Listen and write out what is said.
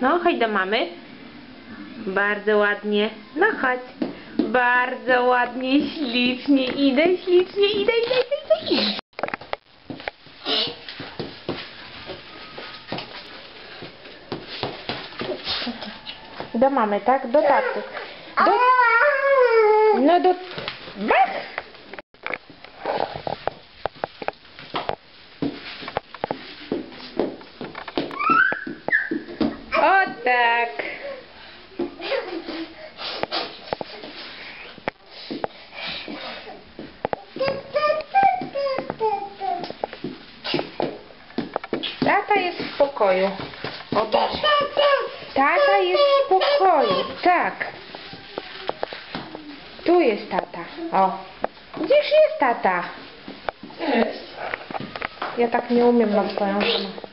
No, chodź do mamy. Bardzo ładnie. No chodź. Bardzo ładnie, ślicznie. Idę, ślicznie, idę, idę, idę, idę. idę. Do mamy, tak? Do taty. Do... No do... Bach! O tak. Tata jest w pokoju. O tak. Tata jest w pokoju. Tak. Tu jest tata. O. Gdzież jest tata? Ja tak nie umiem na swoją stronę.